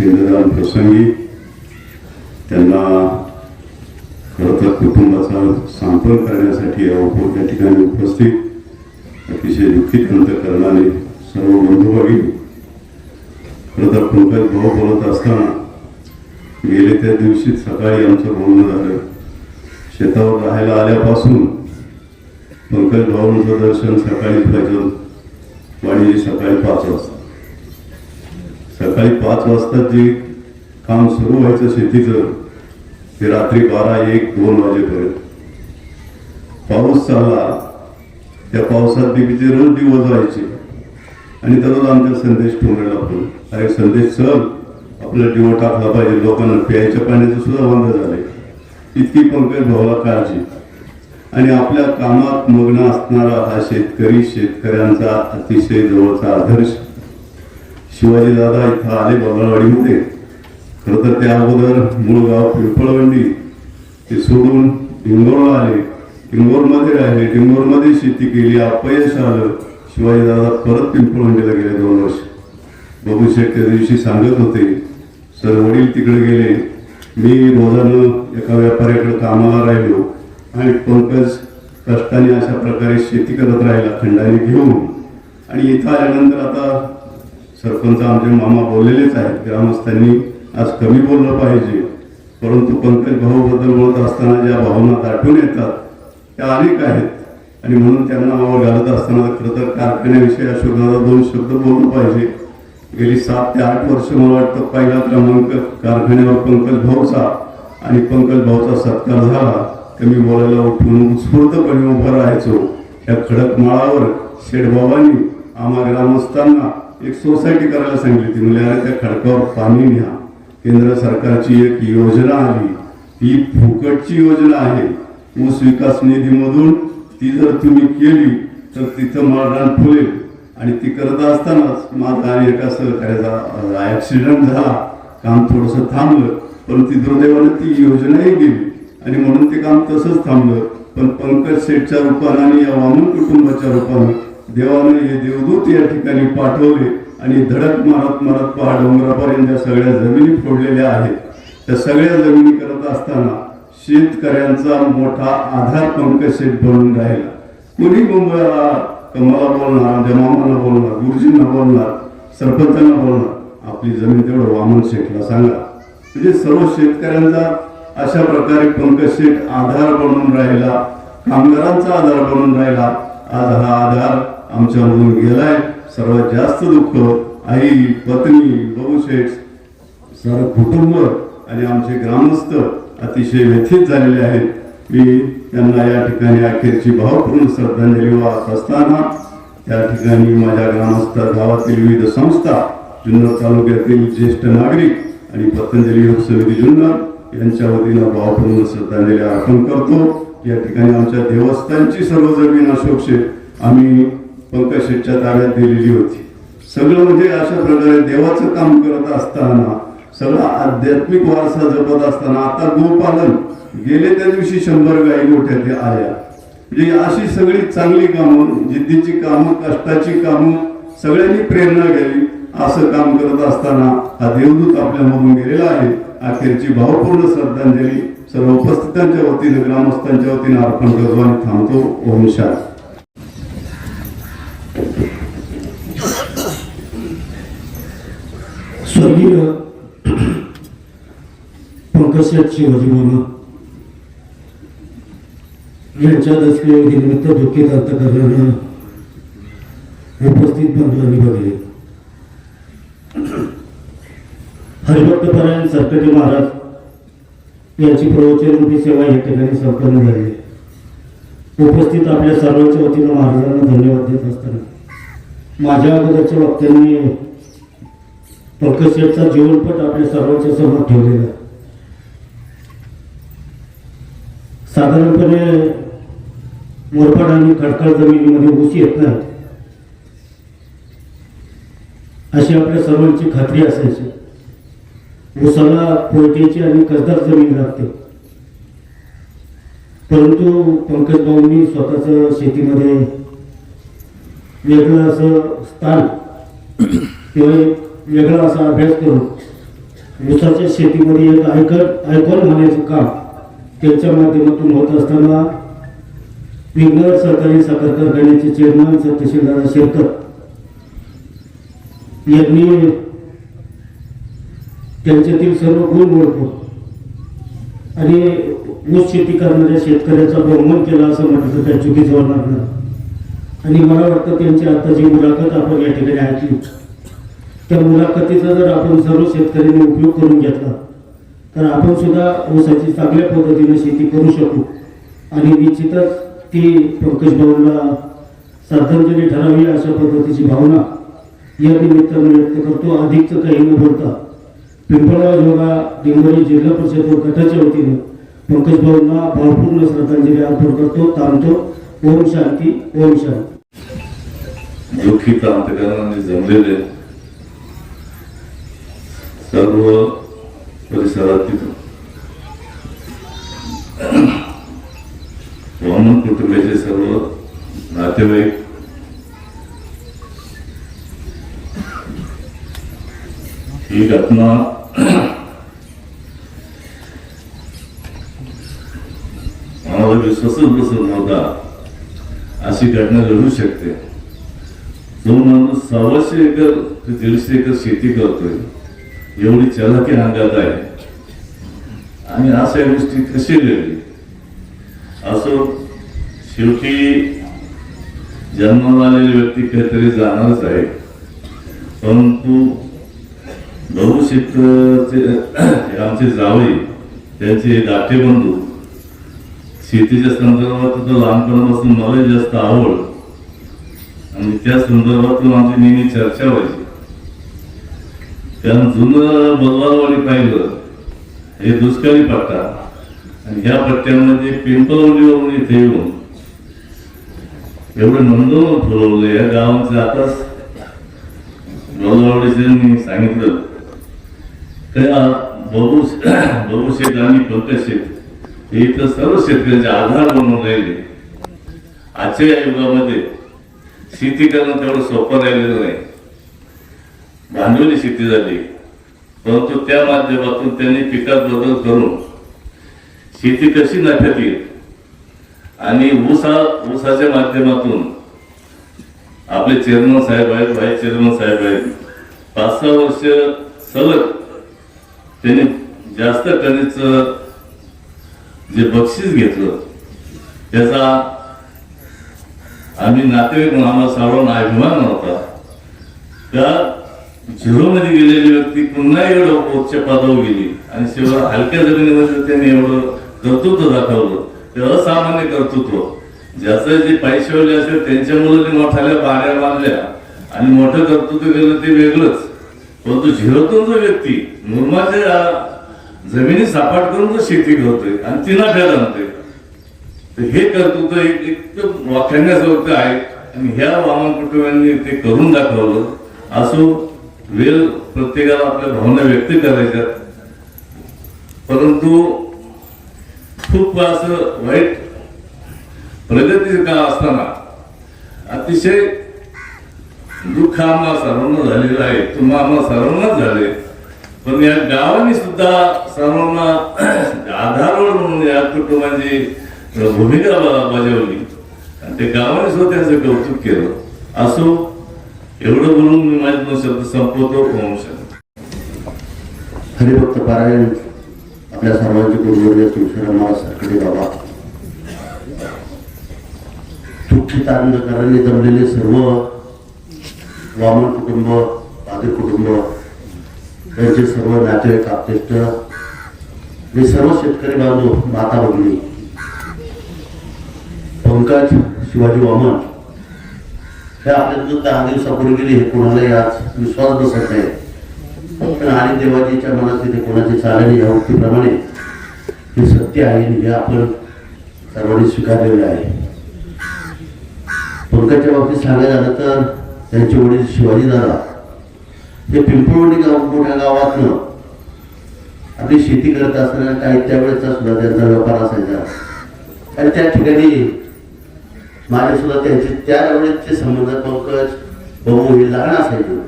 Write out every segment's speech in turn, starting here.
पिंडदान प्रसंगी त्यांना खरं तर कुटुंबाचा सांत्वन करण्यासाठी अवघड त्या ठिकाणी उपस्थित अतिशय दुःखित अंतकरणाने सर्व बंधुभागी खरंतर खरं तर पंकज भाऊ बोलत असताना गेले त्या दिवशी सकाळी आमचं बोलणं झालं. शेतावर राहायला आल्यापासून पंकज भाऊंचं दर्शन सकाळी पाहिजे वाणी सकाळी पाच वाजता. सकाळी पाच वाजता जे काम सुरू व्हायचं शेतीचं ते रात्री बारा एक दोन वाजेपर्यंत. पाऊस चालला त्या पावसात बीबीचे रोज दिवस व्हायचे आणि दररोज आमचा संदेश ठेवलेला आपण. अरे संदेश सर आपला दिवं टाकला पाहिजे लोकांना प्यायच्या पाण्याचं सुद्धा बंद झाले. इतकी पंकज भावाला काळजी. आणि आपल्या कामात मग्न असणारा हा शेतकरी शेतकऱ्यांचा अतिशय जवळचा आदर्श. शिवाजी दादा इथं आले बबलावाडीमध्ये खरं तर त्या अगोदर मूळ गाव पिंपळवंडी. ते सोडून इंगोरला आले. इंगोरमध्ये राहिले. इंगोरमध्ये शेती केली. अपयश आलं. शिवाजी दादा परत पिंपळवंडीला गेले दोन वर्ष. बबू शेठ त्या दिवशी सांगत होते सर वडील तिकडे गेले. मी रोजानं एका व्यापाऱ्याकडे कामाला राहिलो आणि पंकज कष्टाने अशा प्रकारे शेती करत राहिला खंडाने घेऊन. आणि इथं आल्यानंतर आता सरपंच आमचे मामा बोललेलेच आहेत. ग्रामस्थांनी आज कमी बोललं पाहिजे. परंतु पंकज भाऊबद्दल बोलत असताना ज्या भावना दाटून येतात त्या अनेक आहेत. आणि म्हणून त्यांना आवड घालत असताना खरं तर कारखान्याविषयी अशोकदादा दोन शब्द बोललं पाहिजे. गेली सात ते आठ वर्ष मला वाटतं पहिला क्रमांक कारखान्यावर पंकज भाऊचा आणि पंकज भाऊचा सत्कार झाला. तर मी बोलायला उठून उत्स्फूर्तपणे उभं राहायचो. या खडक माळावर शेठबाबांनी आम्हा ग्रामस्थांना एक सोसायटी करायला सांगितली ती म्हणजे अरे त्या खडकावर पाणी न्या. केंद्र सरकारची एक योजना आली. ती फुकटची योजना आहे. ऊस विकास निधीमधून ती जर तुम्ही केली तर तिथं मळरान फुलेल. आणि ती करत असतानाच माझा आणि एका सहकार्याचा ऍक्सिडेंट झाला. काम थोडंसं थांबलं. पण ती दुर्दैवानं ती योजनाही गेली आणि म्हणून ते काम तसंच थांबलं. पण पंकज शेठच्या रूपानं आणि या वामन कुटुंबाच्या रूपानं देवानं हे देवदूत या ठिकाणी पाठवले आणि धडक मारत मारत पहा डोंगरापर्यंत ज्या सगळ्या जमिनी फोडलेल्या आहेत त्या सगळ्या जमिनी करत असताना शेतकऱ्यांचा मोठा आधार पंकज शेत बनून राहिला. कोणी मुंबईला कमला बोलणार जमामाला बोलणार गुरुजींना बोलणार सरपंचांना बोलणार आपली जमीन तेवढं वामन शेठला सांगा. म्हणजे सर्व शेतकऱ्यांचा अशा प्रकारे पंकज शेठ आधार बनून राहिला कामगारांचा आधार बनून राहिला. आज हा आधार आमच्यामधून गेलाय. सर्वात जास्त दुःख आई पत्नी बहुशेठ सर्व कुटुंब आणि आमचे ग्रामस्थ अतिशय व्यथित झालेले आहेत. मी त्यांना या ठिकाणी अखेरची भावपूर्ण श्रद्धांजली वाहत असताना त्या ठिकाणी माझ्या ग्रामस्थ गावातील विविध संस्था जुन्नर तालुक्यातील ज्येष्ठ नागरिक आणि पतंजली योग समिती जुन्नर यांच्या वतीनं भावपूर्ण श्रद्धांजली अर्पण करतो. या ठिकाणी आमच्या देवस्थानची सर्व जमीन अशोक आम्ही पंकज शेठच्या ताब्यात दिलेली होती. सगळं म्हणजे अशा प्रकारे देवाचं काम करत असताना सगळं आध्यात्मिक वारसा जपत असताना आता गोपालन गेले त्या दिवशी शंभर गाई मोठ्या आल्या. म्हणजे अशी सगळी चांगली कामं जिद्दीची कामं कष्टाची कामं सगळ्यांनी प्रेरणा घ्यावी असं काम करत असताना हा देवदूत आपल्या मधून गेलेला आहे. अखेरची भावपूर्ण श्रद्धांजली सर्व उपस्थितांच्या वतीनं ग्रामस्थांच्या वतीनं अर्पण करतो आणि थांबतो. ओम शांती स्वर्गीय पंकज शिवाजी मामा यांच्या दशकनिमित्त दुःखित अर्थ करणारा उपस्थित बंधूंनी बघले हरिभक्तपरायण सरकटी महाराज यांची प्रवचनरूपी सेवा या ठिकाणी संपन्न झाली उपस्थित आपल्या सर्वांच्या वतीनं महाराजांना धन्यवाद देत असताना माझ्या अगोदरच्या वक्त्यांनी पंकज जीवनपट आपल्या सर्वांच्या समोर ठेवलेला आहे. साधारणपणे मोरपाड आणि खडकाळ जमिनीमध्ये ऊस येत नाही. अशी आपल्या सर्वांची खात्री असायची. ऊसाला कोयटेची आणि कसदार जमीन लागते. परंतु पंकज भाऊंनी स्वतःच शेतीमध्ये वेगळं असं स्थान किंवा एक वेगळा असा अभ्यास करून ऊसाच्या शेतीमध्ये एक आयकर आयकॉन होण्याचं काम त्यांच्या माध्यमातून होत असताना विघ्नर सहकारी साखर कारखान्याचे चेअरमन सत्यशीलदादा शेरकर यांनी त्यांच्यातील सर्व गुण ओळखून आणि ऊस शेती करणाऱ्या शेतकऱ्याचा बहुमान केला असं म्हटलं तर त्या चुकीचं होणार नाही आणि मला वाटतं त्यांची आता जी मुलाखत आपण या ठिकाणी ऐकली. त्या मुलाखतीचा जर आपण सर्व शेतकऱ्यांनी उपयोग करून घेतला तर आपण सुद्धा ऊसाची चांगल्या पद्धतीने शेती करू शकू. आणि निश्चितच ती पंकज भाऊला श्रद्धांजली ठरावी अशा पद्धतीची भावना या निमित्तानं व्यक्त करतो. अधिकचं काही न बोलता पिंपळगाव जोगा डिंगोरी जिल्हा परिषद व गटाच्या वतीनं पंकज भाऊंना भावपूर्ण श्रद्धांजली अर्पण करतो थांबतो ओम शांती ओम शांती. दुःखी जमलेले सर्व परिसरातील वामन कुटुंबाचे सर्व नातेवाईक ही घटना आम्हाला विश्वासच बसत नव्हता. अशी घटना घडू शकते. जो माणूस सव्वाशे एकर ते दीडशे एकर शेती करतोय एवढी चलाकी अंगात आहे. आणि अशा गोष्टी कशी घडली? असो शेवटी जन्माला आलेली व्यक्ती काहीतरी जाणारच आहे. परंतु बहुशेतचे आमचे जावई त्यांचे दाटे बंधू शेतीच्या संदर्भात तर लहानपणापासून मला जास्त आवड. आणि त्या संदर्भातून आमची नेहमी चर्चा व्हायची. कारण जुनं बलवारवाडी पाहिलं. हे दुष्काळी पट्टा. आणि ह्या पट्ट्यामध्ये पिंपळवडीवरून इथे येऊन एवढं नंदवून फुलवलं या गावांचं आताच बलवाडीचे सांगितलं. त्या बबू बबू शेत आणि पंकज शेत हे इथं सर्व शेतकऱ्यांचे आधार बनवून राहिले. आजच्या या युगामध्ये शेती करणं तेवढं सोपं राहिलेलं नाही. भांडवली शेती झाली. परंतु त्या माध्यमातून त्यांनी पिकात बदल करून शेती कशी नफ्यात येईल आणि ऊसा ऊसाच्या माध्यमातून आपले चेअरमन साहेब आहेत व्हाईस चेअरमन साहेब आहेत. पाच सहा वर्ष सलग त्यांनी जास्त कधीच जे बक्षीस घेतलं त्याचा आम्ही नातेवाईक म्हणून आम्हाला सर्वांना अभिमान नव्हता त्या शिरोमध्ये गेलेली व्यक्ती पुन्हा एवढं उच्च पदावर गेली. आणि शिवाय हलक्या जमिनीमध्ये त्यांनी एवढं कर्तृत्व दाखवलं. ते असामान्य कर्तृत्व. ज्याचं जे पैशेवले असेल त्यांच्या मुलांनी मोठ्याल्या बाऱ्या बांधल्या. आणि मोठं कर्तृत्व केलं ते वेगळंच. परंतु झिरोतून जो व्यक्ती मुरमाच्या जमिनी सापाट करून जो शेती करतोय आणि तिला फेर आणते तर हे कर्तृत्व एक एकदम वाखाणण्यासारखं आहे. आणि ह्या वामन कुटुंबांनी ते करून दाखवलं. असो वेळ प्रत्येकाला आपल्या भावना व्यक्त करायच्या परंतु खूप असं वाईट प्रगतीचं काळ असताना अतिशय दुःख आम्हाला सर्वांना झालेलं आहे. तुम्हा आम्हाला सर्वांनाच झाले पण या गावाने सुद्धा सर्वांना आधारवर म्हणून या कुटुंबाची भूमिका बजावली. आणि ते गावाने सुद्धा त्यांचं कौतुक केलं. असो एवढं बोलून मी माझे दोन शब्द संपवतो ओम शांती. हरिभक्त पारायण आपल्या सर्वांचे गुरुवर्य तुळशीरामा सरकडे बाबा दुःखित आनंदकरांनी जमलेले सर्व वामन कुटुंब पादर कुटुंब त्यांचे सर्व नातेवाईक आपतेष्ट मी सर्व शेतकरी बांधव माता भगिनी पंकज शिवाजी वामन हे आपल्या दहा दिवसापूर्वी गेले हे कोणालाही आज विश्वास बसत नाही. पण आणि देवाजीच्या मनात तिथे कोणाची चालणी या उक्तीप्रमाणे हे सत्य आहे हे आपण सर्वांनी स्वीकारलेलं आहे. पंकजच्या बाबतीत सांगायला झालं तर त्यांचे वडील शिवाजी दादा हे पिंपळवणी गाव मोठ्या गावातनं आपली शेती करत असताना काही त्यावेळेचा सुद्धा त्यांचा व्यापार असायचा. आणि त्या ठिकाणी माझे सुद्धा त्यांचे त्यावेळेचे संबंध पंकज बघू हे लहान असायचे.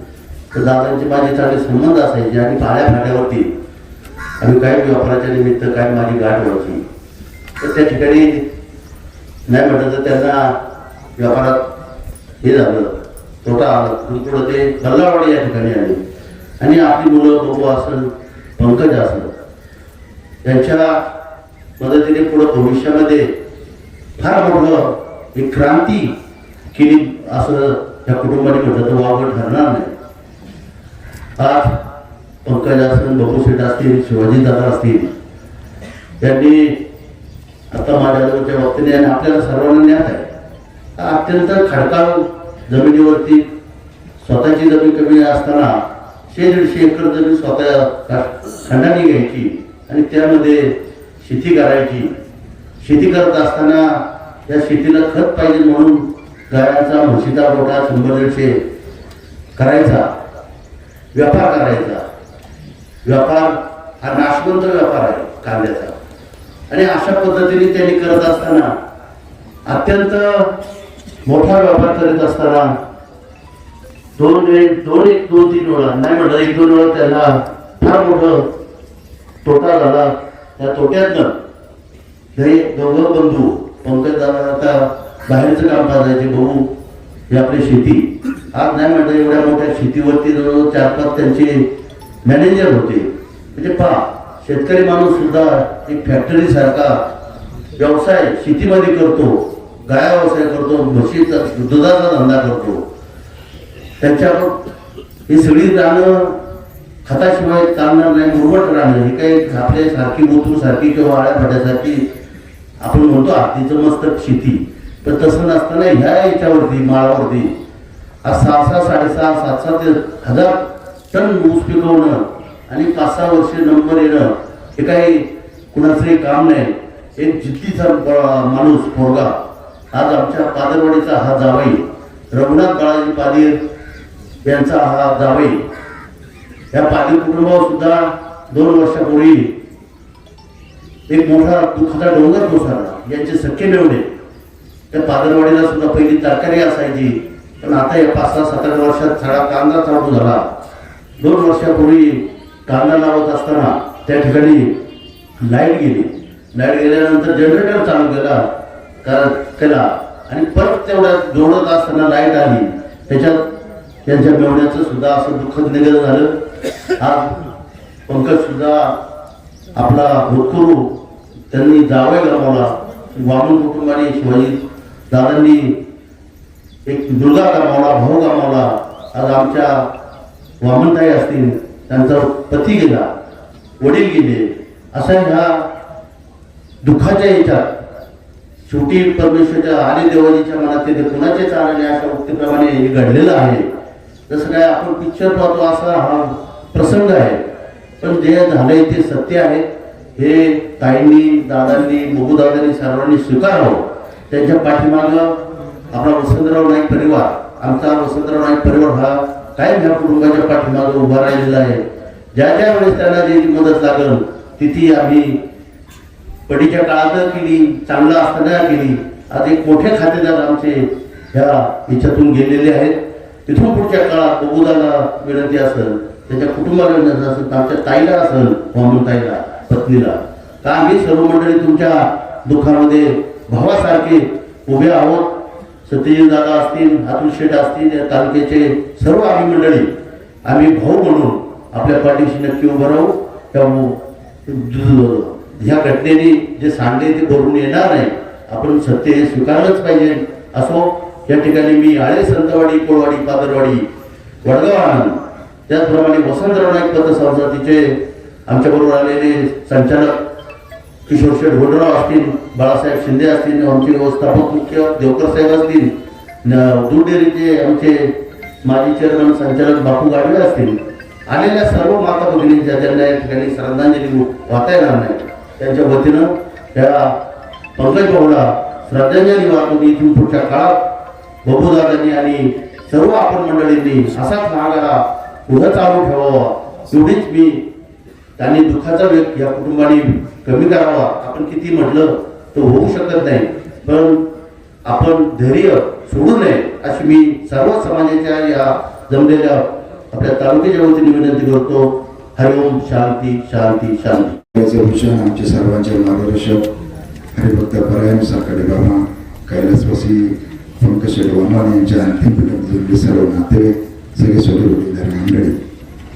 तर दादांचे माझे चांगले संबंध असायचे आणि पाड्या फाट्यावरती आम्ही काय व्यापाराच्या निमित्त काय माझी गाठ व्हायची तर त्या ठिकाणी नाही म्हटलं तर त्यांना व्यापारात हे झालं तोटा आला. पुढं ते गल्लावाडी या ठिकाणी आले. आणि आपली मुलं बघू असेल पंकज असेल त्यांच्या मदतीने पुढं भविष्यामध्ये फार मोठं एक क्रांती केली असं त्या कुटुंबाने म्हटलं तर वावगं ठरणार नाही. आज पंकज असतील बबूसेठ असतील शिवाजी दादा असतील. त्यांनी आता माझ्याजवळच्या बाबतीने आणि आपल्याला सर्वांना ज्ञात आहे. अत्यंत खडकाळ जमिनीवरती स्वतःची जमीन कमी असताना शे दीडशे एकर जमीन स्वतः खंडाने घ्यायची आणि त्यामध्ये शेती करायची. शेती करत असताना त्या शेतीला खत पाहिजे म्हणून गायांचा म्हशीचा गोठा शंभर दीडशे करायचा व्यापार करायचा. व्यापार हा नाशवंत व्यापार आहे कांद्याचा. आणि अशा पद्धतीने त्यांनी करत असताना अत्यंत मोठा व्यापार करीत असताना दोन एक दोन एक दोन तीन वेळा नाही म्हटलं एक दोन वेळा त्याला फार मोठं तोटा झाला. त्या तोट्यातनं हे दोघं बंधू पंकज दादा आता बाहेरचं काम करायचे भाऊ हे आपली शेती. आज नाही म्हटलं एवढ्या मोठ्या शेतीवरती जवळजवळ चार पाच त्यांचे मॅनेजर होते. म्हणजे पहा शेतकरी माणूस सुद्धा एक फॅक्टरी सारखा व्यवसाय शेतीमध्ये करतो गाया व्यवसाय करतो म्हशीचा दुधाचा धंदा करतो. त्यांच्या ही सगळी रानं खताशिवाय चालणार नाही मुरवट राहणं हे काही आपल्या सारखी मोतूर सारखी किंवा आळ्या फाट्यासारखी आपण म्हणतो आधीचं मस्त शेती. तर तसं नसताना ह्या याच्यावरती माळावरती आज सहा सहा साडेसहा सात सात हजार टन ऊस पिकवणं आणि पाच सहा वर्ष नंबर येणं हे काही कुणाचंही काम नाही. एक जिद्दीचा माणूस पोरगा आज आमच्या पादरवाडीचा हा जावई रघुनाथ बाळाजी पादीर यांचा हा जावई. या पादीर कुटुंबावर सुद्धा दोन वर्षापूर्वी एक मोठा दुःखाचा डोंगर कोसळला. यांचे सख्खे मिळवले त्या पादरवाडीला सुद्धा पहिली तरकारी असायची. पण आता या पाच सहा सात आठ वर्षात सगळा कांदा चालू झाला. दोन वर्षापूर्वी कांदा लावत असताना त्या ठिकाणी लाइट गेली. लाइट गेल्यानंतर जनरेटर चालू केला. केला. आणि परत तेवढ्या जोडत असताना लाइट आली. त्याच्यात त्यांच्या मेवण्याचं सुद्धा असं दुःखद निघत झालं. आज पंकज सुद्धा आपला भूतपूर्व त्यांनी जावय गमावला वामन कुटुंबाने शिवाजी दादांनी एक दुर्गा गमावला भाऊ गमावला आज आमच्या वामनताई असतील त्यांचा पती गेला वडील गेले असा ह्या दुःखाच्या याच्यात शेवटी परमेश्वरच्या आणि देवाजीच्या मनात ते कुणाचे चालणे अशा उक्तीप्रमाणे हे घडलेलं आहे. जसं काय आपण पिक्चर पाहतो असा हा प्रसंग आहे. पण जे झालंय ते सत्य आहे. हे ताईंनी दादांनी दादांनी सर्वांनी स्वीकारावं. त्यांच्या पाठीमागं आपला वसंतराव नाईक परिवार. आमचा वसंतराव नाईक परिवार हा कायम ह्या कुटुंबाच्या पाठीमागं उभा राहिलेला आहे. ज्या ज्या वेळेस त्यांना जी मदत लागल तिथे आम्ही पडीच्या काळात केली चांगलं असताना केली. आज एक मोठे खातेदार आमचे ह्या याच्यातून गेलेले आहेत. तिथून पुढच्या काळात बबुदाला विनंती असेल त्याच्या कुटुंबाला विनंती असेल आमच्या ताईला असेल वामन ताईला पत्नीला. का आम्ही सर्व मंडळी तुमच्या दुःखामध्ये भावासारखे उभे आहोत. सत्यजित दादा असतील अतुल शेठ असतील या तालुक्याचे सर्व आम्ही मंडळी आम्ही भाऊ म्हणून आपल्या पाठीशी नक्की उभं राहू. त्या ह्या घटनेने जे सांगले ते करून येणार नाही. आपण सत्य हे स्वीकारलंच पाहिजे. असो या ठिकाणी मी आळे संतवाडी कोळवाडी पादरवाडी वडगाव आनंद त्याचप्रमाणे वसंतराव नाईक पतसंस्थेचे आमच्याबरोबर आलेले संचालक किशोर शेठ गोडराव असतील बाळासाहेब शिंदे असतील आमचे व्यवस्थापक मुख्य देवकर साहेब असतील न- दूध डेअरीचे आमचे माजी चेअरमन संचालक बापू गाडवे असतील. आलेल्या सर्व माता भगिनींच्या ज्यांना या ठिकाणी श्रद्धांजली वाहता येणार नाही त्यांच्या वतीनं त्या पंकज भाऊला श्रद्धांजली वाहतो इथून पुढच्या काळात बबूदादांनी आणि सर्व आपण मंडळींनी असाच महागारा पुढं चालू ठेवावा. एवढीच मी त्यांनी दुःखाचा वेग या कुटुंबाने कमी करावा. आपण किती म्हटलं तर होऊ शकत नाही. पण आपण धैर्य सोडू नये अशी मी सर्व समाजाच्या या जमलेल्या आपल्या तालुक्याच्या वतीने विनंती करतो. हरिओम शांती शांती शांती. याचे भूषण आमचे सर्वांचे मार्गदर्शक हरिभक्त परायण साकडे बाबा कैलासवासी पंकज वामान यांच्या अंतिम पिढीमधील सर्व नातेवाईक सगळे सोडे मंडळी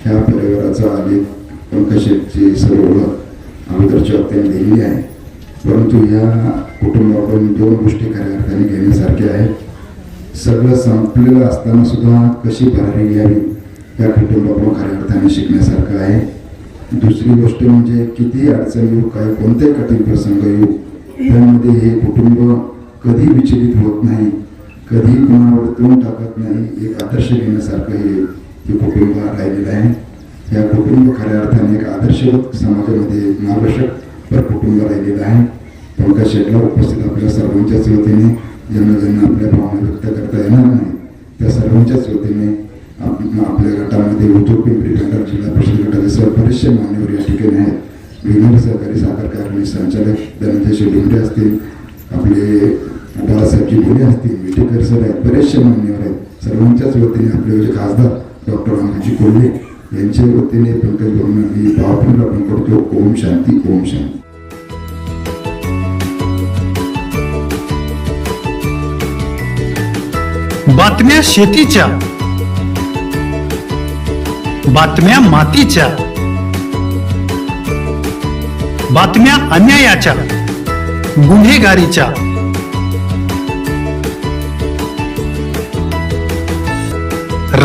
ह्या परिवाराचा आलेख पंकज सर्व ओळख अगोदरच्या वक्त्याने दिलेली आहे. परंतु या कुटुंबाकडून दोन गोष्टी खऱ्या अर्थाने घेण्यासारख्या आहेत. सगळं संपलेलं असताना सुद्धा कशी भरारी घ्यावी या कुटुंबाकडून खऱ्या अर्थाने शिकण्यासारखं आहे. दुसरी गोष्ट म्हणजे किती अडचण येऊ काय कोणते कठीण प्रसंग येऊ त्यामध्ये हे कुटुंब कधी विचलित होत नाही कधी कोणावर तोंड टाकत नाही एक आदर्श घेण्यासारखं हे हे कुटुंब राहिलेलं आहे. या कुटुंब खऱ्या अर्थाने एक आदर्शवत समाजामध्ये मार्गदर्शक पर कुटुंब राहिलेलं आहे. पंकज शेटला उपस्थित आपल्या सर्वांच्याच वतीने ज्यांना ज्यांना आपल्या भावना व्यक्त करता येणार नाही. त्या सर्वांच्याच वतीने आप- आपल्या गटामध्ये उद्योग पिंपरी भंडार जिल्हा परिषद गटाचे सर्व बरेचसे मान्यवर या ठिकाणी आहेत. विनोद सहकारी, साखर कारखाने संचालक धनंजय शेडुंबरे असतील, आपले बाळासाहेबजी भोले असतील, विटेकर सर आहेत, बरेचसे मान्यवर आहेत. सर्वांच्याच वतीने आपले खासदार डॉक्टर अमरजी कोल्हे यांच्या वतीने पंकज भाऊंना मी भावपूर्ण अर्पण करतो. ओम शांती ओम शांती. बातम्या शेतीच्या. बातम्या मातीच्या. बातम्या अन्यायाच्या. गुन्हेगारीच्या.